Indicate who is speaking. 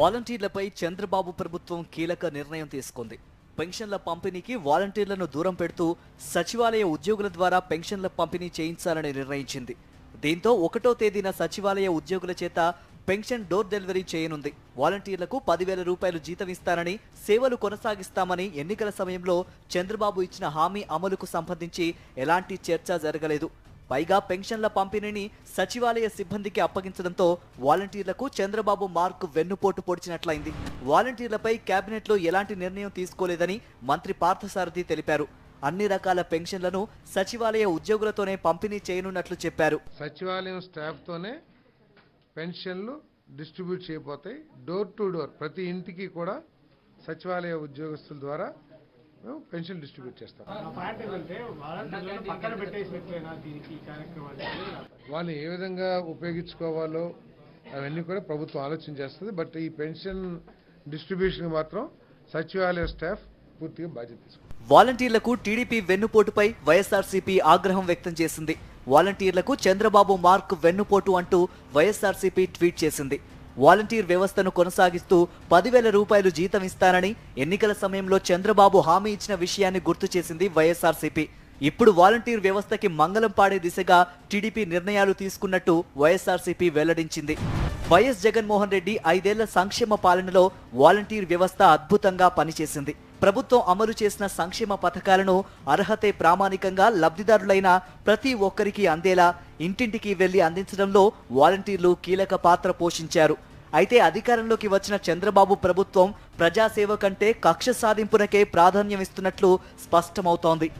Speaker 1: వాలంటీర్లపై చంద్రబాబు ప్రభుత్వం కీలక నిర్ణయం తీసుకుంది. పెన్షన్ల పంపిణీకి వాలంటీర్లను దూరం పెడుతూ సచివాలయ ఉద్యోగుల ద్వారా పెన్షన్ల పంపిణీ చేయించాలని నిర్ణయించింది. దీంతో ఒకటో తేదీన సచివాలయ ఉద్యోగుల చేత పెన్షన్ డోర్ డెలివరీ చేయనుంది. వాలంటీర్లకు పదివేల రూపాయలు జీతం ఇస్తానని సేవలు కొనసాగిస్తామని ఎన్నికల సమయంలో చంద్రబాబు ఇచ్చిన హామీ అమలుకు సంబంధించి ఎలాంటి చర్చ జరగలేదు. పైగా పెన్షన్ల పంపిణీని సచివాలయ సిబ్బందికి అప్పగించడంతో వాలంటీర్లకు చంద్రబాబు మార్కు వెన్నుపోటు పొడిచినట్లయింది. వాలంటీర్లపై కేబినెట్లో ఎలాంటి నిర్ణయం తీసుకోలేదని మంత్రి పార్థసారథి తెలిపారు. అన్ని రకాల పెన్షన్లను సచివాలయ ఉద్యోగులతోనే పంపిణీ చేయనున్నట్లు చెప్పారు.
Speaker 2: సచివాలయం స్టాఫ్తోనే పెన్షన్లు డిస్ట్రిబ్యూట్ చేయబోతాయి. డోర్ టు డోర్ ప్రతి ఇంటికి కూడా సచివాలయ ఉద్యోగస్తుల ద్వారా మేము పెన్షన్ డిస్ట్రిబ్యూట్ చేస్తాం.
Speaker 3: ఆ పాయింట్ ఏంటంటే వాలంటీర్లను పక్కన పెట్టేసినట్లేనా దీనికి ఈ కార్యక్రమానికి
Speaker 2: వాళ్ళు ఏ విధంగా ఉపయోగించుకోవాలో అవన్నీ కూడా ప్రభుత్వం ఆలోచన చేస్తుంది. బట్ ఈ పెన్షన్ డిస్ట్రిబ్యూషన్ మాత్రం సచివాలయ స్టాఫ్ పూర్తిగా బాధ్యత తీసుకుంటారు
Speaker 1: వాలంటీర్లకు టీడీపీ వెన్నుపోటుపై వైఎస్ఆర్సీపీ ఆగ్రహం వ్యక్తం చేసింది. వాలంటీర్లకు చంద్రబాబు మార్క్ వెన్నుపోటు అంటూ వైఎస్ఆర్సీపీ ట్వీట్ చేసింది. వాలంటీర్ వ్యవస్థను కొనసాగిస్తూ పదివేల రూపాయలు జీతం ఇస్తానని ఎన్నికల సమయంలో చంద్రబాబు హామీ ఇచ్చిన విషయాన్ని గుర్తు చేసింది వైఎస్ఆర్సీపీ. ఇప్పుడు వాలంటీర్ వ్యవస్థకి మంగళం పాడే దిశగా టీడీపీ నిర్ణయాలు తీసుకున్నట్టు వైఎస్ఆర్సీపీ వెల్లడించింది. వైఎస్ జగన్మోహన్ రెడ్డి ఐదేళ్ళ సంక్షేమ పాలనలో వాలంటీర్ వ్యవస్థ అద్భుతంగా పనిచేసింది. ప్రభుత్వం అమలు చేసిన సంక్షేమ పథకాలను అర్హతే ప్రామాణికంగా లబ్ధిదారులైన ప్రతి ఒక్కరికి అందేలా ఇంటింటికి వెళ్ళి అందించడంలో వాలంటీర్లు కీలక పాత్ర పోషించారు. అయితే అధికారంలోకి వచ్చిన చంద్రబాబు ప్రభుత్వం ప్రజాసేవ కంటే కక్ష సాధింపునకే ప్రాధాన్యం ఇస్తున్నట్లు స్పష్టమవుతోంది.